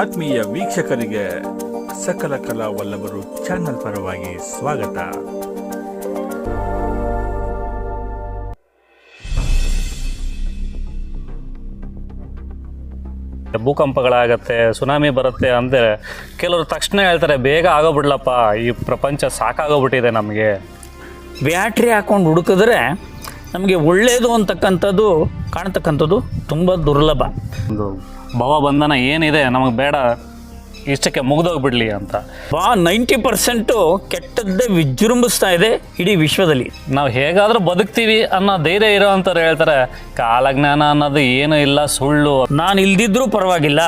ಆತ್ಮೀಯ ವೀಕ್ಷಕರಿಗೆ ಸಕಲ ಕಲಾ ವಲ್ಲಭರು ಚಾನೆಲ್ ಪರವಾಗಿ ಸ್ವಾಗತ. ಭೂಕಂಪಗಳಾಗತ್ತೆ ಸುನಾಮಿ ಬರುತ್ತೆ ಅಂದರೆ ಕೆಲವರು ತಕ್ಷಣ ಹೇಳ್ತಾರೆ ಬೇಗ ಆಗೋಗ್ಬಿಡ್ಲಪ್ಪ ಈ ಪ್ರಪಂಚ ಸಾಕಾಗೋಗ್ಬಿಟ್ಟಿದೆ ನಮಗೆ. ಬ್ಯಾಟ್ರಿ ಹಾಕೊಂಡು ಹುಡುಕಿದ್ರೆ ನಮಗೆ ಒಳ್ಳೆಯದು ಅಂತಕ್ಕಂಥದ್ದು ಕಾಣ್ತಕ್ಕಂಥದ್ದು ತುಂಬ ದುರ್ಲಭ. ಒಂದು ಭವ ಬಂಧನ ಏನಿದೆ ನಮಗೆ ಬೇಡ, ಇಷ್ಟಕ್ಕೆ ಮುಗ್ದೋಗ್ಬಿಡ್ಲಿ ಅಂತ. ಬಾ, ನೈಂಟಿ ಪರ್ಸೆಂಟು ಕೆಟ್ಟದ್ದೇ ವಿಜೃಂಭಿಸ್ತಾ ಇದೆ ಇಡೀ ವಿಶ್ವದಲ್ಲಿ. ನಾವು ಹೇಗಾದರೂ ಬದುಕ್ತೀವಿ ಅನ್ನೋ ಧೈರ್ಯ ಇರೋವಂಥವ್ರು ಹೇಳ್ತಾರೆ, ಕಾಲಜ್ಞಾನ ಅನ್ನೋದು ಏನೂ ಇಲ್ಲ, ಸುಳ್ಳು. ನಾನು ಇಲ್ದಿದ್ರೂ ಪರವಾಗಿಲ್ಲ.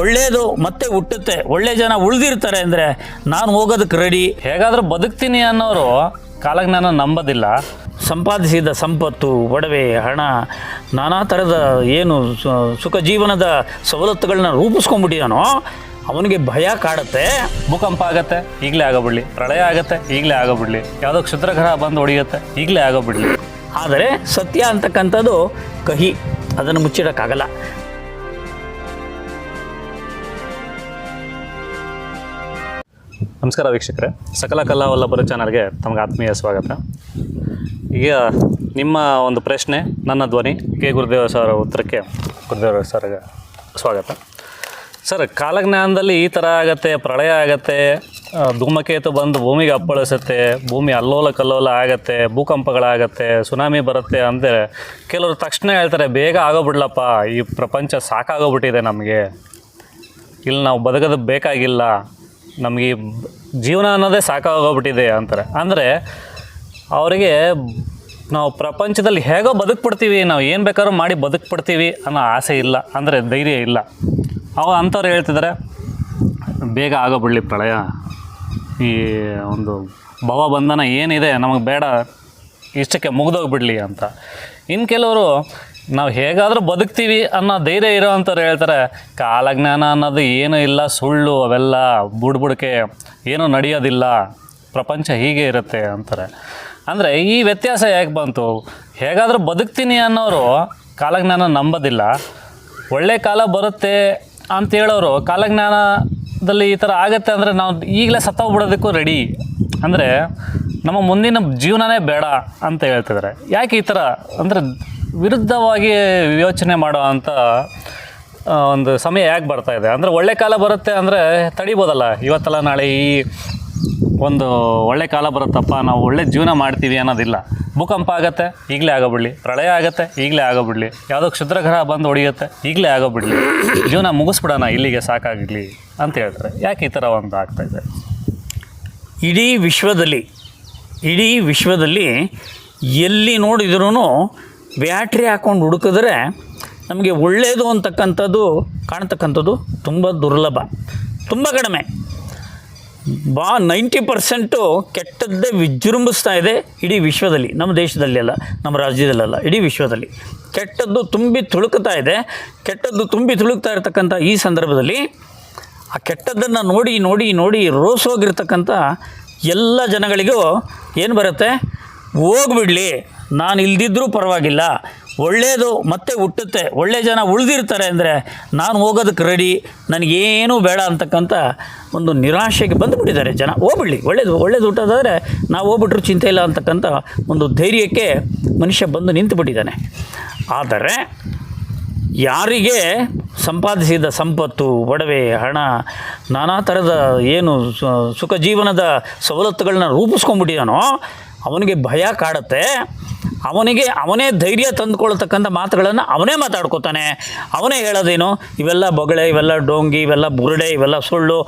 ಒಳ್ಳೆಯದು ಮತ್ತೆ ಹುಟ್ಟುತ್ತೆ. ಒಳ್ಳೆ ಜನ ಉಳಿದಿರ್ತಾರೆ ಅಂದರೆ ನಾನು ಹೋಗೋದಕ್ಕೆ ರೆಡಿ ಹೇಗಾದರೂ ಬದುಕ್ತೀನಿ ಅನ್ನೋರು ಕಾಲಜ್ಞಾನ ನಂಬೋದಿಲ್ಲ. ಸಂಪಾದಿಸಿದ ಸಂಪತ್ತು ಒಡವೆ ಹಣ ನಾನಾ ಥರದ ಏನು ಸುಖ ಜೀವನದ ಸವಲತ್ತುಗಳನ್ನ ರೂಪಿಸ್ಕೊಂಡ್ಬಿಟ್ಟಿದಾನೋ ಅವನಿಗೆ ಭಯ ಕಾಡುತ್ತೆ. ಭೂಕಂಪ ಆಗತ್ತೆ ಈಗಲೇ ಆಗೋಬಿಡ್ಲಿ. ಪ್ರಳಯ ಆಗತ್ತೆ ಈಗಲೇ ಆಗೋಬಿಡ್ಲಿ. ಯಾವುದೋ ಕ್ಷುದ್ರಗ್ರಹ ಬಂದು ಹೊಡೆಯುತ್ತೆ ಈಗಲೇ ಆಗೋಬಿಡ್ಲಿ. ಆದರೆ ಸತ್ಯ ಅಂತಕ್ಕಂಥದ್ದು ಕಹಿ. ಅದನ್ನು ಮುಚ್ಚಿಡೋಕ್ಕಾಗಲ್ಲ. ನಮಸ್ಕಾರ ವೀಕ್ಷಕರೇ. ಸಕಲ ಕಲಾ ವಲ್ಲಭರ ಚಾನಲ್ಗೆ ತಮಗೆ ಆತ್ಮೀಯ ಸ್ವಾಗತ. ಈಗ ನಿಮ್ಮ ಒಂದು ಪ್ರಶ್ನೆ, ನನ್ನ ಧ್ವನಿ ಕೆ. ಗುರುದೇವ ಸರ್ ಉತ್ತರಕ್ಕೆ. ಗುರುದೇವ ಸರ್ಗೆ ಸ್ವಾಗತ. ಸರ್, ಕಾಲಜ್ಞಾನದಲ್ಲಿ ಈ ಥರ ಆಗತ್ತೆ, ಪ್ರಳಯ ಆಗತ್ತೆ ಧೂಮಕೇತು ಬಂದು ಭೂಮಿಗೆ ಅಪ್ಪಳಿಸುತ್ತೆ, ಭೂಮಿ ಅಲ್ಲೋಲ ಕಲ್ಲೋಲ ಆಗತ್ತೆ, ಭೂಕಂಪಗಳಾಗತ್ತೆ, ಸುನಾಮಿ ಬರುತ್ತೆ ಅಂದರೆ ಕೆಲವರು ತಕ್ಷಣ ಹೇಳ್ತಾರೆ, ಬೇಗ ಆಗೋಗ್ಬಿಡ್ಲಪ್ಪ ಈ ಪ್ರಪಂಚ ಸಾಕಾಗೋಗ್ಬಿಟ್ಟಿದೆ ನಮಗೆ. ಇಲ್ಲಿ ನಾವು ಬದುಕೋದು ಬೇಕಾಗಿಲ್ಲ, ನಮಗೆ ಜೀವನ ಅನ್ನೋದೇ ಸಾಕಾಗೋಗ್ಬಿಟ್ಟಿದೆ ಅಂತಾರೆ. ಅಂದರೆ ಅವರಿಗೆ ನಾವು ಪ್ರಪಂಚದಲ್ಲಿ ಹೇಗೋ ಬದುಕ್ಬಿಡ್ತೀವಿ, ನಾವು ಏನು ಬೇಕಾದ್ರೂ ಮಾಡಿ ಬದುಕ್ಬಿಡ್ತೀವಿ ಅನ್ನೋ ಆಸೆ ಇಲ್ಲ, ಅಂದರೆ ಧೈರ್ಯ ಇಲ್ಲ. ಅವ ಅಂಥವ್ರು ಹೇಳ್ತಿದ್ದಾರೆ ಬೇಗ ಆಗೋಬಿಡಲಿ ಪ್ರಳಯ. ಈ ಒಂದು ಭವಬಂಧನ ಏನಿದೆ ನಮಗೆ ಬೇಡ, ಇಷ್ಟಕ್ಕೆ ಮುಗ್ದೋಗ್ಬಿಡ್ಲಿ ಅಂತ. ಇನ್ನು ಕೆಲವರು, ನಾವು ಹೇಗಾದರೂ ಬದುಕ್ತೀವಿ ಅನ್ನೋ ಧೈರ್ಯ ಇರೋವಂಥವ್ರು ಹೇಳ್ತಾರೆ, ಕಾಲಜ್ಞಾನ ಅನ್ನೋದು ಏನೂ ಇಲ್ಲ, ಸುಳ್ಳು ಅವೆಲ್ಲ, ಬುಡ್ಬುಡ್ಕೆ, ಏನೂ ನಡೆಯೋದಿಲ್ಲ, ಪ್ರಪಂಚ ಹೀಗೆ ಇರುತ್ತೆ ಅಂತಾರೆ. ಅಂದರೆ ಈ ವ್ಯತ್ಯಾಸ ಯಾಕೆ ಬಂತು? ಹೇಗಾದರೂ ಬದುಕ್ತೀನಿ ಅನ್ನೋರು ಕಾಲಜ್ಞಾನ ನಂಬೋದಿಲ್ಲ. ಒಳ್ಳೆ ಕಾಲ ಬರುತ್ತೆ ಅಂತ ಹೇಳೋರು ಕಾಲಜ್ಞಾನದಲ್ಲಿ ಈ ಥರ ಆಗುತ್ತೆ ಅಂದರೆ ನಾವು ಈಗಲೇ ಸತ್ತೋಗ್ಬಿಡೋದಕ್ಕೂ ರೆಡಿ ಅಂದರೆ ನಮ್ಮ ಮುಂದಿನ ಜೀವನನೇ ಬೇಡ ಅಂತ ಹೇಳ್ತಿದ್ದಾರೆ ಯಾಕೆ ಈ ಥರ ಅಂದರೆ ವಿರುದ್ಧವಾಗಿ ಯೋಚನೆ ಮಾಡೋ ಅಂತ ಒಂದು ಸಮಯ ಯಾಕೆ ಬರ್ತಾ ಇದೆ? ಅಂದರೆ ಒಳ್ಳೆ ಕಾಲ ಬರುತ್ತೆ ಅಂದರೆ ತಡಿಬೋದಲ್ಲ? ಇವತ್ತಲ್ಲ ನಾಳೆ ಈ ಒಂದು ಒಳ್ಳೆ ಕಾಲ ಬರುತ್ತಪ್ಪ, ನಾವು ಒಳ್ಳೆ ಜೀವನ ಮಾಡ್ತೀವಿ ಅನ್ನೋದಿಲ್ಲ. ಭೂಕಂಪ ಆಗತ್ತೆ, ಈಗಲೇ ಆಗೋಬಿಡ್ಲಿ. ಪ್ರಳಯ ಆಗತ್ತೆ, ಈಗಲೇ ಆಗೋಬಿಡ್ಲಿ. ಯಾವುದೋ ಕ್ಷುದ್ರಗ್ರಹ ಬಂದು ಹೊಡಿಯುತ್ತೆ ಈಗಲೇ ಆಗೋಬಿಡ್ಲಿ. ಜೀವನ ಮುಗಿಸ್ಬಿಡೋಣ, ಇಲ್ಲಿಗೆ ಸಾಕಾಗಲಿ ಅಂತ ಹೇಳ್ತಾರೆ ಯಾಕೆ ಈ ಥರ ಒಂದು ಆಗ್ತಾ ಇದೆ? ಇಡೀ ವಿಶ್ವದಲ್ಲಿ ಇಡೀ ವಿಶ್ವದಲ್ಲಿ ಎಲ್ಲಿ ನೋಡಿದ್ರೂ ಬ್ಯಾಟ್ರಿ ಹಾಕ್ಕೊಂಡು ಹುಡುಕಿದ್ರೆ ನಮಗೆ ಒಳ್ಳೆಯದು ಅಂತಕ್ಕಂಥದ್ದು, ಕಾಣ್ತಕ್ಕಂಥದ್ದು ತುಂಬ ದುರ್ಲಭ. ತುಂಬ ಕಡಿಮೆ. ಬಾ ನೈಂಟಿ ಪರ್ಸೆಂಟು ಕೆಟ್ಟದ್ದೇ ವಿಜೃಂಭಿಸ್ತಾ ಇದೆ ಇಡೀ ವಿಶ್ವದಲ್ಲಿ, ನಮ್ಮ ದೇಶದಲ್ಲಿ ಅಲ್ಲ, ನಮ್ಮ ರಾಜ್ಯದಲ್ಲಲ್ಲ ಇಡೀ ವಿಶ್ವದಲ್ಲಿ. ಕೆಟ್ಟದ್ದು ತುಂಬಿ ತುಳುಕ್ತಾ ಇದೆ, ಕೆಟ್ಟದ್ದು ತುಂಬಿ ತುಳುಕ್ತಾ ಇರತಕ್ಕಂಥ ಈ ಸಂದರ್ಭದಲ್ಲಿ ಆ ಕೆಟ್ಟದ್ದನ್ನು ನೋಡಿ ನೋಡಿ ನೋಡಿ ರೋಸೋಗಿರ್ತಕ್ಕಂಥ ಎಲ್ಲ ಜನಗಳಿಗೂ ಏನು ಬರುತ್ತೆ? ಹೋಗ್ಬಿಡ್ಲಿ, ನಾನು ಇಲ್ದಿದ್ರೂ ಪರವಾಗಿಲ್ಲ. ಒಳ್ಳೆಯದು ಮತ್ತೆ ಹುಟ್ಟುತ್ತೆ. ಒಳ್ಳೆ ಜನ ಉಳಿದಿರ್ತಾರೆ ಅಂದರೆ ನಾನು ಹೋಗೋದಕ್ಕೆ ರೆಡಿ ನನಗೇನೂ ಬೇಡ ಅಂತಕ್ಕಂಥ ಒಂದು ನಿರಾಶೆಗೆ ಬಂದುಬಿಟ್ಟಿದ್ದಾರೆ ಜನ. ಹೋಗ್ಬಿಡ್ಲಿ, ಒಳ್ಳೇದು ಒಳ್ಳೇದು ಹುಟ್ಟೋದಾದರೆ ನಾವು ಹೋಗ್ಬಿಟ್ರು ಚಿಂತೆ ಇಲ್ಲ ಅಂತಕ್ಕಂಥ ಒಂದು ಧೈರ್ಯಕ್ಕೆ ಮನುಷ್ಯ ಬಂದು ನಿಂತುಬಿಟ್ಟಿದ್ದಾನೆ. ಆದರೆ ಯಾರಿಗೆ ಸಂಪಾದಿಸಿದ ಸಂಪತ್ತು, ಒಡವೆ, ಹಣ, ನಾನಾ ಥರದ ಏನು ಸುಖ ಜೀವನದ ಸವಲತ್ತುಗಳನ್ನ ರೂಪಿಸ್ಕೊಂಡ್ಬಿಟ್ಟಿದ್ದಾನೋ, ಅವನಿಗೆ ಭಯ ಕಾಡುತ್ತೆ. ಅವನಿಗೆ, ಅವನೇ ಧೈರ್ಯ ತಂದುಕೊಳ್ತಕ್ಕಂಥ ಮಾತುಗಳನ್ನು ಅವನೇ ಮಾತಾಡ್ಕೋತಾನೆ. ಅವನೇ ಹೇಳೋದೇನು? ಇವೆಲ್ಲ ಬೊಗಳೆ, ಇವೆಲ್ಲ ಡೋಂಗಿ, ಇವೆಲ್ಲ ಬುರುಡೆ, ಇವೆಲ್ಲ ಸುಳ್ಳು,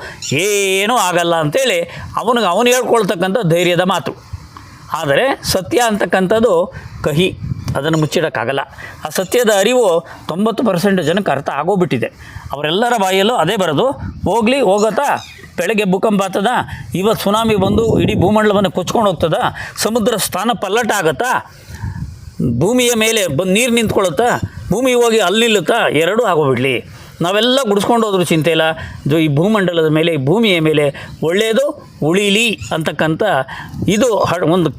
ಏನೂ ಆಗಲ್ಲ ಅಂತೇಳಿ ಅವನಿಗೆ, ಅವನು ಹೇಳ್ಕೊಳ್ತಕ್ಕಂಥ ಧೈರ್ಯದ ಮಾತು. ಆದರೆ ಸತ್ಯ ಅಂತಕ್ಕಂಥದ್ದು ಕಹಿ, ಅದನ್ನು ಮುಚ್ಚಿಡೋಕ್ಕಾಗಲ್ಲ. ಆ ಸತ್ಯದ ಅರಿವು ತೊಂಬತ್ತು ಪರ್ಸೆಂಟ್ ಜನಕ್ಕೆ ಅರ್ಥ ಆಗೋಗ್ಬಿಟ್ಟಿದೆ. ಅವರೆಲ್ಲರ ಬಾಯಲ್ಲೂ ಅದೇ ಬರೋದು, ಹೋಗಲಿ, ಹೋಗತ್ತಾ, ಬೆಳಗ್ಗೆ ಭೂಕಂಪ ಆತದ ಇವತ್ತು ಸುನಾಮಿ ಬಂದು ಇಡೀ ಭೂಮಂಡಲವನ್ನು ಕೊಚ್ಕೊಂಡು ಹೋಗ್ತದ, ಸಮುದ್ರ ಸ್ಥಾನ ಪಲ್ಲಟ ಆಗತ್ತಾ ಭೂಮಿಯ ಮೇಲೆ ಬಂದು ನೀರು ನಿಂತ್ಕೊಳ್ಳುತ್ತಾ ಭೂಮಿ ಹೋಗಿ ಅಲ್ಲಿ ನಿಲ್ಲುತ್ತಾ ಎರಡೂ ಆಗೋಬಿಡಲಿ ನಾವೆಲ್ಲ ಗುಡಿಸ್ಕೊಂಡು ಹೋದ್ರೂ ಚಿಂತೆ ಇಲ್ಲ. ಈ ಭೂಮಂಡಲದ ಮೇಲೆ ಭೂಮಿಯ ಮೇಲೆ ಒಳ್ಳೆಯದು ಉಳಿಲಿ ಅಂತಕ್ಕಂಥ ಇದು ಒಂದು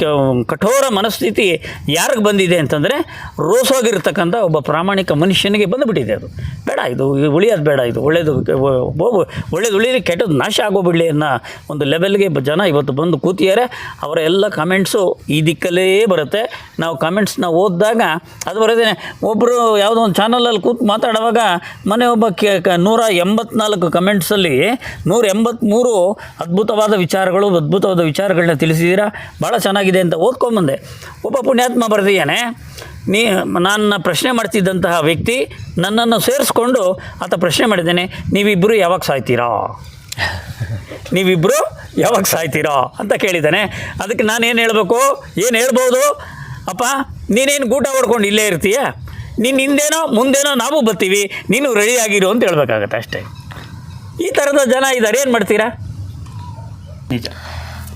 ಕಠೋರ ಮನಸ್ಥಿತಿ ಯಾರಿಗೆ ಬಂದಿದೆ ಅಂತಂದರೆ ರೋಸೋಗಿರ್ತಕ್ಕಂಥ ಒಬ್ಬ ಪ್ರಾಮಾಣಿಕ ಮನುಷ್ಯನಿಗೆ ಬಂದುಬಿಟ್ಟಿದೆ ಅದು. ಬೇಡ, ಇದು ಉಳಿಯೋದು ಬೇಡ, ಇದು ಒಳ್ಳೆಯದು ಒಳ್ಳೇದು ಉಳಿಲಿ, ಕೆಟ್ಟದ್ದು ನಾಶ ಆಗೋಗ್ಬಿಡಲಿ ಅನ್ನೋ ಒಂದು ಲೆವೆಲ್ಗೆ ಜನ ಇವತ್ತು ಬಂದು ಕೂತಿದ್ದಾರೆ. ಅವರ ಎಲ್ಲ ಕಮೆಂಟ್ಸು ಈ ದಿಕ್ಕಲ್ಲೇ ಬರುತ್ತೆ. ನಾವು ಕಮೆಂಟ್ಸ್ನ ಓದಿದಾಗ ಅದು ಬರೋದೇನೆ ಒಬ್ಬರು ಯಾವುದೋ ಒಂದು ಚಾನಲಲ್ಲಿ ಕೂತು ಮಾತಾಡುವಾಗ ಮನೆ ಒಬ್ಬ ಕ- ನೂರ ಎಂಬತ್ನಾಲ್ಕು ಕಮೆಂಟ್ಸಲ್ಲಿ ನೂರ ಎಂಬತ್ತ್ಮೂರು ಅದ್ಭುತವಾದ ವಿಚಾರಗಳು, ಅದ್ಭುತವಾದ ವಿಚಾರಗಳನ್ನ ತಿಳಿಸಿದ್ದೀರಾ ಭಾಳ ಚೆನ್ನಾಗಿದೆ ಅಂತ ಓದ್ಕೊಂಬಂದೆ. ಒಬ್ಬ ಪುಣ್ಯಾತ್ಮ ಬರೆದಿದ್ದಾನೆ, ನೀ ನನ್ನ ಪ್ರಶ್ನೆ ಮಾಡ್ತಿದ್ದಂತಹ ವ್ಯಕ್ತಿ ನನ್ನನ್ನು ಸೇರಿಸ್ಕೊಂಡು ಆತ ಪ್ರಶ್ನೆ ಮಾಡಿದ್ದೇನೆ ನೀವಿಬ್ಬರು ಯಾವಾಗ ಸಾಯ್ತೀರಾ? ನೀವಿಬ್ಬರು ಯಾವಾಗ ಸಾಯ್ತೀರಾ? ಅಂತ ಕೇಳಿದ್ದಾನೆ. ಅದಕ್ಕೆ ನಾನೇನು ಹೇಳಬೇಕು? ಏನು ಹೇಳ್ಬೋದು? ಅಪ್ಪ, ನೀನೇನು ಗೂಟ ಹೊಡ್ಕೊಂಡು ಇಲ್ಲೇ ಇರ್ತೀಯ? ನೀನು ಹಿಂದೇನೋ, ಮುಂದೇನೋ ನಾವು ಬರ್ತೀವಿ, ನೀನು ರೆಡಿಯಾಗಿರು ಅಂತ ಹೇಳಬೇಕಾಗತ್ತೆ ಅಷ್ಟೇ. ಈ ಥರದ ಜನ ಇದ್ದಾರೆ, ಏನು ಮಾಡ್ತೀರಾ? ನಿಜ.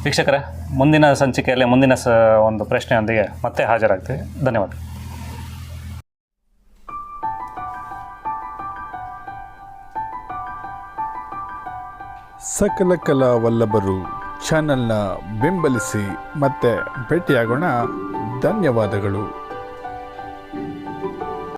ವೀಕ್ಷಕರೇ, ಮುಂದಿನ ಸಂಚಿಕೆಯಲ್ಲಿ ಮುಂದಿನ ಸ ಒಂದು ಪ್ರಶ್ನೆಯೊಂದಿಗೆ ಮತ್ತೆ ಹಾಜರಾಗ್ತೀವಿ. ಧನ್ಯವಾದ. ಸಕಲ ಕಲಾ ವಲ್ಲಭರು ಚಾನಲ್ನ ಬೆಂಬಲಿಸಿ ಮತ್ತೆ ಭೇಟಿಯಾಗೋಣ. ಧನ್ಯವಾದಗಳು.